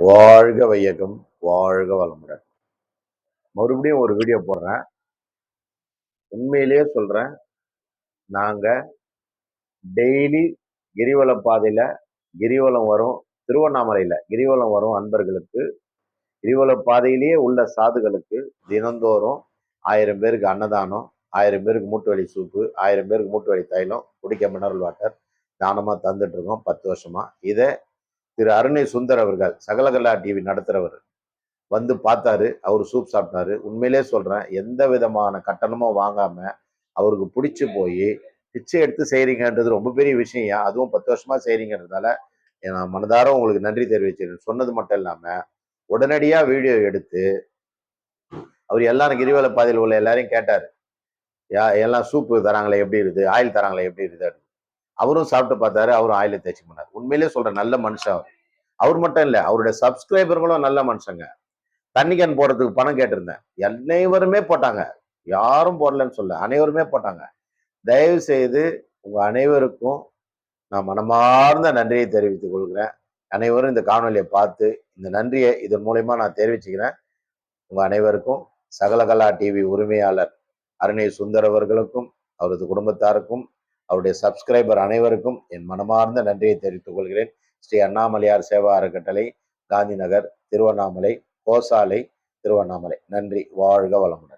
வாழ்க வையகம் வாழ்க வளமுடன். மறுபடியும் ஒரு வீடியோ போடுறேன். உண்மையிலேயே சொல்கிறேன் நாங்கள் டெய்லி கிரிவல பாதையில் கிரிவலம் வரும் திருவண்ணாமலையில் கிரிவலம் வரும் அன்பர்களுக்கு. கிரிவல பாதையிலேயே உள்ள சாதுகளுக்கு தினந்தோறும் ஆயிரம் பேருக்கு அன்னதானம் ஆயிரம் பேருக்கு மூட்டு வலி சூப்பு ஆயிரம் பேருக்கு மூட்டு வலி தைலம் குடிக்க மினரல் வாட்டர் தானமாக தந்துட்டுருக்கோம் பத்து வருஷமாக இதை திரு அருணை சுந்தர் அவர்கள் சகலகலா டிவி நடத்துகிறவர் வந்து பார்த்தாரு அவர் சூப் சாப்பிட்டாரு. உண்மையிலே சொல்கிறேன் எந்த விதமான கட்டணமும் வாங்காமல் அவருக்கு பிடிச்சி போய் பிச்சை எடுத்து செய்கிறீங்கன்றது ரொம்ப பெரிய விஷயம். அதுவும் பத்து வருஷமாக செய்கிறீங்கன்றதால நான் மனதார உங்களுக்கு நன்றி தெரிவிச்சிருக்கேன் சொன்னது மட்டும் இல்லாமல் உடனடியாக வீடியோ எடுத்து அவர் எல்லாரும் கிரிவல பாதையில் உள்ள எல்லாரையும் கேட்டார். யா எல்லாம் சூப்பு தராங்களே எப்படி இருக்குது? ஆயில் தராங்களே எப்படி இருக்குது? அவரும் சாப்பிட்டு பார்த்தாரு அவரும் ஆயில தேய்ச்சி பண்ணார் உண்மையிலேயே சொல்ற நல்ல மனுஷன் அவர். அவர் மட்டும் இல்லை அவருடைய சப்ஸ்கிரைபர்களும் நல்ல மனுஷங்க. தண்ணி கேன் போடுறதுக்கு பணம் கேட்டிருந்தேன். அனைவருமே போட்டாங்க. யாரும் போடலன்னு சொல்ல அனைவருமே போட்டாங்க. தயவு செய்து உங்க அனைவருக்கும் நான் மனமார்ந்த நன்றியை தெரிவித்துக் கொள்கிறேன். அனைவரும் இந்த காணொலியை பார்த்து இந்த நன்றியை இதன் மூலயமா நான் தெரிவிச்சுக்கிறேன். உங்க அனைவருக்கும் சகலகலா டிவி உரிமையாளர் அருணை சுந்தர் அவர்களுக்கும் அவரது குடும்பத்தாருக்கும் அவருடைய சப்ஸ்கிரைபர் அனைவருக்கும் என் மனமார்ந்த நன்றியை தெரிவித்துக் கொள்கிறேன். ஸ்ரீ அண்ணாமலையார் சேவா அறக்கட்டளை காந்தி நகர் திருவண்ணாமலை கோசாலை திருவண்ணாமலை. நன்றி வாழ்க வளமுடன்.